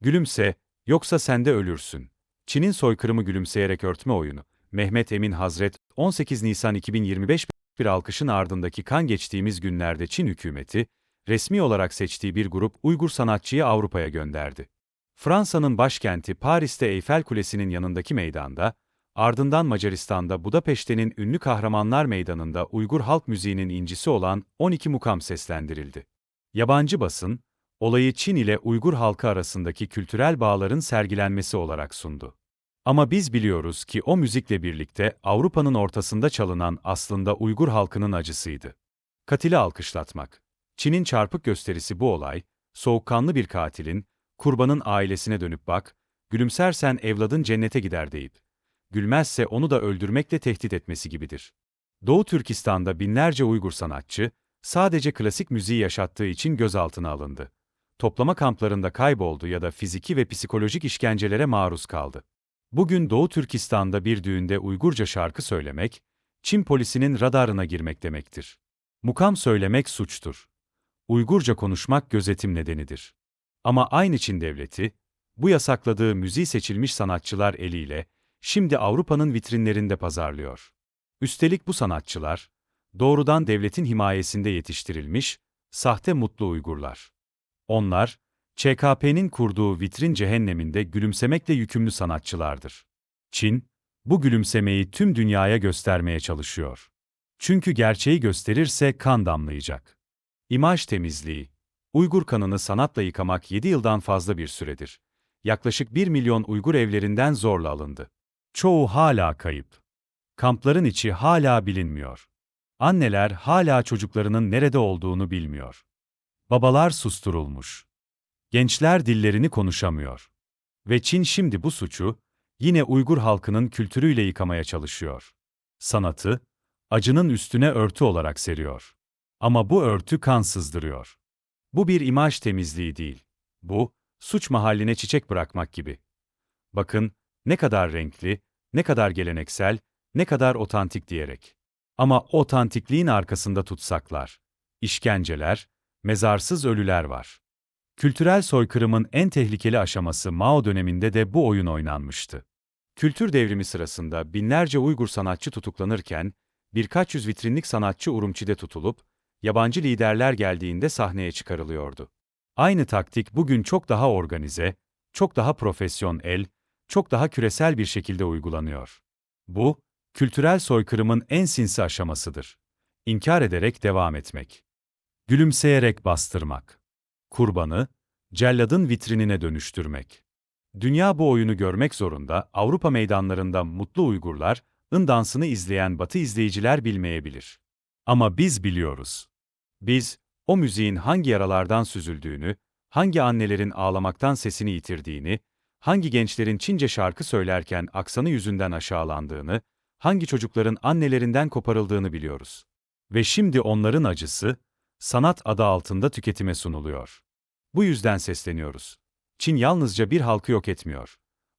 Gülümse, yoksa sen de ölürsün. Çin'in soykırımı gülümseyerek örtme oyunu. Mehmet Emin Hazret, 18 Nisan 2025 bir alkışın ardındaki kan geçtiğimiz günlerde Çin hükümeti, resmi olarak seçtiği bir grup Uygur sanatçıyı Avrupa'ya gönderdi. Fransa'nın başkenti Paris'te Eyfel Kulesi'nin yanındaki meydanda, ardından Macaristan'da Budapeşte'nin ünlü Kahramanlar Meydanı'nda Uygur halk müziğinin incisi olan 12 mukam seslendirildi. Yabancı basın, olayı Çin ile Uygur halkı arasındaki kültürel bağların sergilenmesi olarak sundu. Ama biz biliyoruz ki o müzikle birlikte Avrupa'nın ortasında çalınan aslında Uygur halkının acısıydı. Katili alkışlatmak. Çin'in çarpık gösterisi bu olay, soğukkanlı bir katilin, kurbanın ailesine dönüp bak, gülümsersen evladın cennete gider deyip, gülmezse onu da öldürmekle tehdit etmesi gibidir. Doğu Türkistan'da binlerce Uygur sanatçı, sadece klasik müziği yaşattığı için gözaltına alındı. Toplama kamplarında kayboldu ya da fiziki ve psikolojik işkencelere maruz kaldı. Bugün Doğu Türkistan'da bir düğünde Uygurca şarkı söylemek, Çin polisinin radarına girmek demektir. Mukam söylemek suçtur. Uygurca konuşmak gözetim nedenidir. Ama aynı Çin devleti, bu yasakladığı müziği seçilmiş sanatçılar eliyle, şimdi Avrupa'nın vitrinlerinde pazarlıyor. Üstelik bu sanatçılar, doğrudan devletin himayesinde yetiştirilmiş, sahte mutlu Uygurlar. Onlar, ÇKP'nin kurduğu vitrin cehenneminde gülümsemekle yükümlü sanatçılardır. Çin, bu gülümsemeyi tüm dünyaya göstermeye çalışıyor. Çünkü gerçeği gösterirse kan damlayacak. İmaj temizliği. Uygur kanını sanatla yıkamak 7 yıldan fazla bir süredir. Yaklaşık 1 milyon Uygur evlerinden zorla alındı. Çoğu hala kayıp. Kampların içi hala bilinmiyor. Anneler hala çocuklarının nerede olduğunu bilmiyor. Babalar susturulmuş. Gençler dillerini konuşamıyor. Ve Çin şimdi bu suçu, yine Uygur halkının kültürüyle yıkamaya çalışıyor. Sanatı, acının üstüne örtü olarak seriyor. Ama bu örtü kan sızdırıyor. Bu bir imaj temizliği değil. Bu, suç mahalline çiçek bırakmak gibi. Bakın, ne kadar renkli, ne kadar geleneksel, ne kadar otantik diyerek. Ama otantikliğin arkasında tutsaklar, işkenceler, mezarsız ölüler var. Kültürel soykırımın en tehlikeli aşaması Mao döneminde de bu oyun oynanmıştı. Kültür devrimi sırasında binlerce Uygur sanatçı tutuklanırken, birkaç yüz vitrinlik sanatçı Urumçi'de tutulup, yabancı liderler geldiğinde sahneye çıkarılıyordu. Aynı taktik bugün çok daha organize, çok daha profesyonel, çok daha küresel bir şekilde uygulanıyor. Bu, kültürel soykırımın en sinsi aşamasıdır. İnkar ederek devam etmek. Gülümseyerek bastırmak. Kurbanı, celladın vitrinine dönüştürmek. Dünya bu oyunu görmek zorunda, Avrupa meydanlarında mutlu Uygurlar, ın dansını izleyen Batı izleyiciler bilmeyebilir. Ama biz biliyoruz. Biz, o müziğin hangi yaralardan süzüldüğünü, hangi annelerin ağlamaktan sesini yitirdiğini, hangi gençlerin Çince şarkı söylerken aksanı yüzünden aşağılandığını, hangi çocukların annelerinden koparıldığını biliyoruz. Ve şimdi onların acısı, sanat adı altında tüketime sunuluyor. Bu yüzden sesleniyoruz. Çin yalnızca bir halkı yok etmiyor.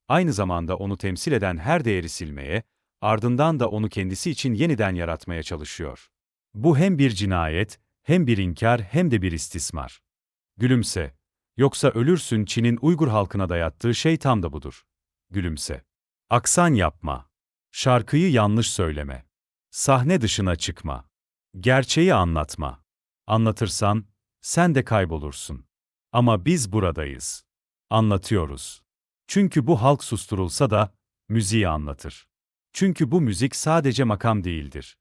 Aynı zamanda onu temsil eden her değeri silmeye, ardından da onu kendisi için yeniden yaratmaya çalışıyor. Bu hem bir cinayet, hem bir inkar hem de bir istismar. Gülümse. Yoksa ölürsün Çin'in Uygur halkına dayattığı şey tam da budur. Gülümse. Aksan yapma. Şarkıyı yanlış söyleme. Sahne dışına çıkma. Gerçeği anlatma. Anlatırsan, sen de kaybolursun. Ama biz buradayız. Anlatıyoruz. Çünkü bu halk susturulsa da, müziği anlatır. Çünkü bu müzik sadece makam değildir.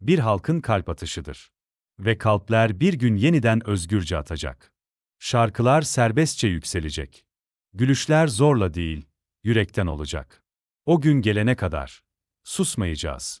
Bir halkın kalp atışıdır. Ve kalpler bir gün yeniden özgürce atacak. Şarkılar serbestçe yükselecek. Gülüşler zorla değil, yürekten olacak. O gün gelene kadar susmayacağız.